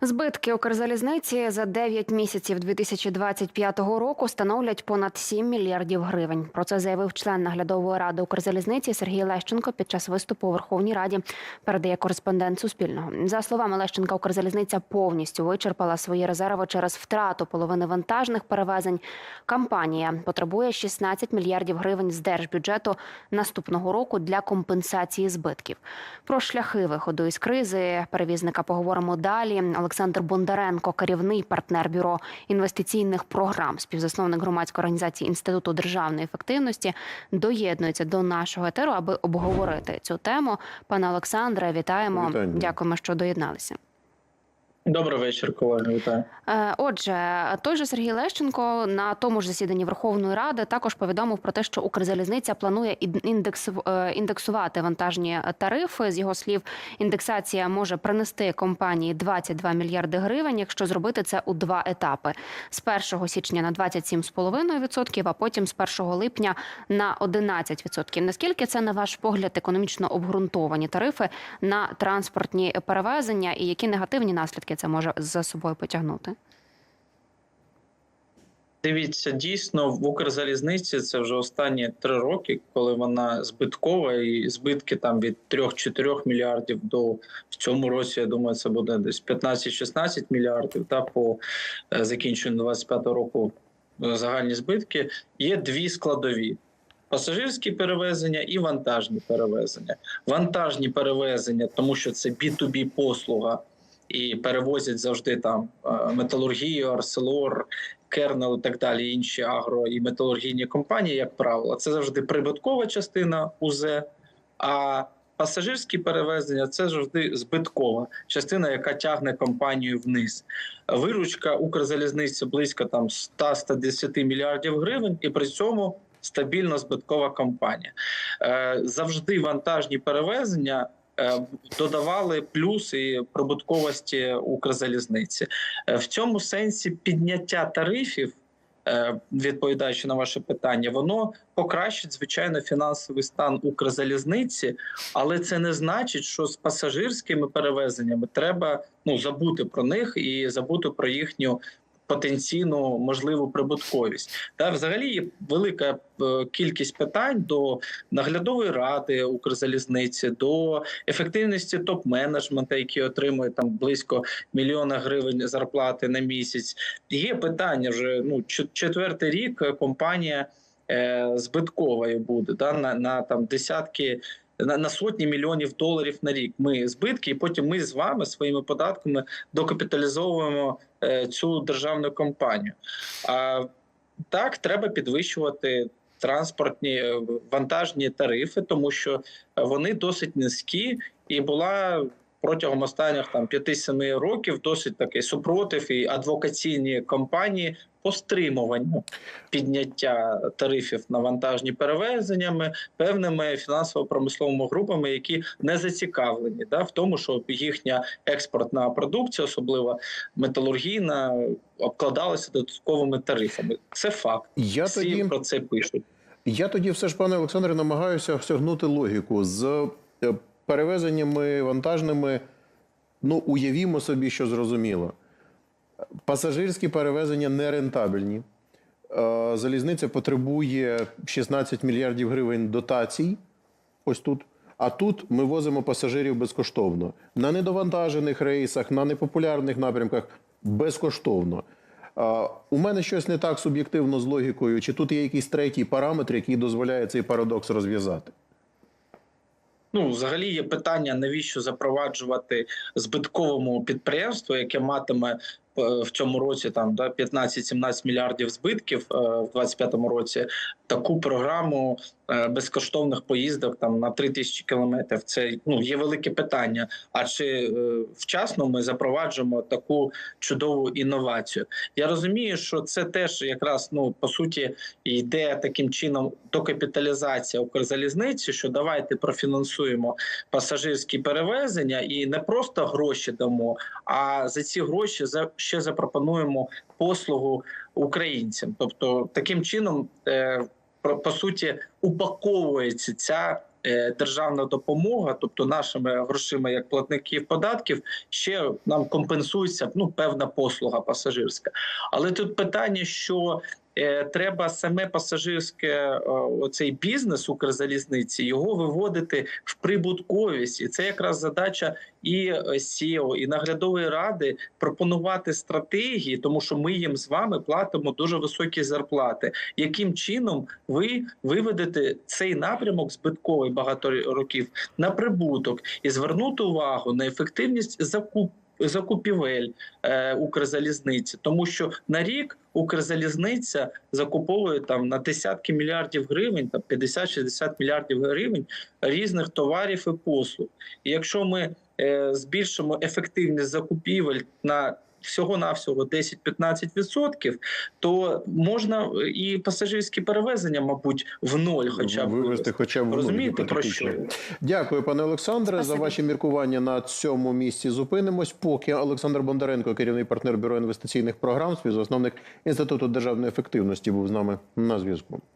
Збитки Укрзалізниці за 9 місяців 2025 року становлять понад 7 мільярдів гривень. Про це заявив член наглядової ради Укрзалізниці Сергій Лещенко під час виступу у Верховній Раді. Передає кореспондент Суспільного. За словами Лещенка, Укрзалізниця повністю вичерпала свої резерви через втрату половини вантажних перевезень. Компанія потребує 16 мільярдів гривень з держбюджету наступного року для компенсації збитків. Про шляхи виходу із кризи перевізника поговоримо далі. Олександр Бондаренко, керівний партнер бюро інвестиційних програм, співзасновник громадської організації інституту державної ефективності, доєднується до нашого етеру, аби обговорити цю тему. Пане Олександре, вітаємо. Вітання. Дякуємо, що доєдналися. Добрий вечір, колеги. Вітаю. Е, Отже, той же Сергій Лещенко на тому ж засіданні Верховної Ради також повідомив про те, що Укрзалізниця планує е, індексувати вантажні тарифи. З його слів, індексація може принести компанії 22 мільярди гривень, якщо зробити це у два етапи: з 1 січня на 27,5%, а потім з 1 липня на 11%. Наскільки це на ваш погляд економічно обґрунтовані тарифи на транспортні перевезення, і які негативні наслідки це може за собою потягнути? Дивіться, дійсно в Укрзалізниці це вже останні три роки, коли вона збиткова, і збитки там від 3-4 мільярдів до в цьому році. Я думаю, це буде десь 15-16 мільярдів. Та по е, закінченню 25 року е, загальні збитки. Є дві складові. Пасажирські перевезення і вантажні перевезення. Вантажні перевезення, тому що це B2B послуга, і перевозять завжди там е, металургію, арселор, Кернел і так далі, інші агро і металургійні компанії, як правило, це завжди прибуткова частина УЗ, а пасажирські перевезення це завжди збиткова частина, яка тягне компанію вниз. Виручка Укрзалізниці близько там 100-110 мільярдів гривень, і при цьому стабільно збиткова компанія. Е, Завжди вантажні перевезення. Е, Додавали плюси прибутковості Укрзалізниці. Е, В цьому сенсі підняття тарифів, е, відповідаючи на ваше питання, воно покращить звичайно фінансовий стан Укрзалізниці, але це не значить, що з пасажирськими перевезеннями треба ну забути про них і забути про їхню. Потенційну можливу прибутковість та взагалі є велика е, кількість питань до наглядової ради Укрзалізниці, до ефективності топ-менеджменту, який отримує там близько мільйона гривень зарплати на місяць. Є питання вже ну четвертий рік компанія е, збитковою буде да, на, на там десятки. На, сотні мільйонів доларів на рік ми збитки, і потім ми з вами своїми податками докапіталізовуємо е, цю державну компанію. А так треба підвищувати транспортні е, вантажні тарифи, тому що вони досить низькі, і була протягом останніх там 5-7 років досить такий супротив і адвокаційні кампанії по стримуванню підняття тарифів на вантажні перевезеннями певними фінансово-промисловими групами, які не зацікавлені да, в тому, щоб їхня експортна продукція, особливо металургійна, обкладалася додатковими тарифами. Це факт. Я Всі тоді, про це пишуть. я тоді все ж, пане Олександре, намагаюся осягнути логіку з е, перевезеннями вантажними. Ну, уявімо собі, що зрозуміло. Пасажирські перевезення нерентабельні. Е, Залізниця потребує 16 мільярдів гривень дотацій. Ось тут. А тут ми возимо пасажирів безкоштовно. На недовантажених рейсах, на непопулярних напрямках безкоштовно. У мене щось не так суб'єктивно з логікою. Чи тут є якийсь третій параметр, який дозволяє цей парадокс розв'язати? Ну, взагалі є питання, навіщо запроваджувати збитковому підприємству, яке матиме е, в цьому році там да 15-17 мільярдів збитків е, в 25-му році. Таку програму безкоштовних поїздок там на 3 тисячі кілометрів. Це ну є велике питання. А чи е, вчасно ми запроваджуємо таку чудову інновацію? Я розумію, що це теж якраз ну по суті йде таким чином докапіталізація Укрзалізниці, що давайте профінансуємо пасажирські перевезення і не просто гроші дамо, а за ці гроші за ще запропонуємо послугу українцям. Тобто таким чином, е, по суті, упаковується ця е, державна допомога, тобто нашими грошима як платників податків, ще нам компенсується ну певна послуга пасажирська. Але тут питання, що треба саме пасажирське е, оцей бізнес Укрзалізниці його виводити в прибутковість, і це якраз задача і е, СІО, і наглядової ради пропонувати стратегії, тому що ми їм з вами платимо дуже високі зарплати. Яким чином ви виведете цей напрямок збитковий багато років на прибуток і звернути увагу на ефективність закуп. Закупівель е, Укрзалізниці, тому що на рік Укрзалізниця закуповує там на десятки мільярдів гривень, там 50-60 мільярдів гривень різних товарів і послуг. І якщо ми збільшимо ефективність закупівель на всього-навсього 10-15%, то можна і пасажирські перевезення, мабуть, в ноль, хоча б вивести, хоча б розумієте про що? Дякую, пане Олександре, за ваші міркування на цьому місці. Зупинимось. Поки Олександр Бондаренко, керівний партнер бюро інвестиційних програм, співзасновник інституту державної ефективності, був з нами на зв'язку.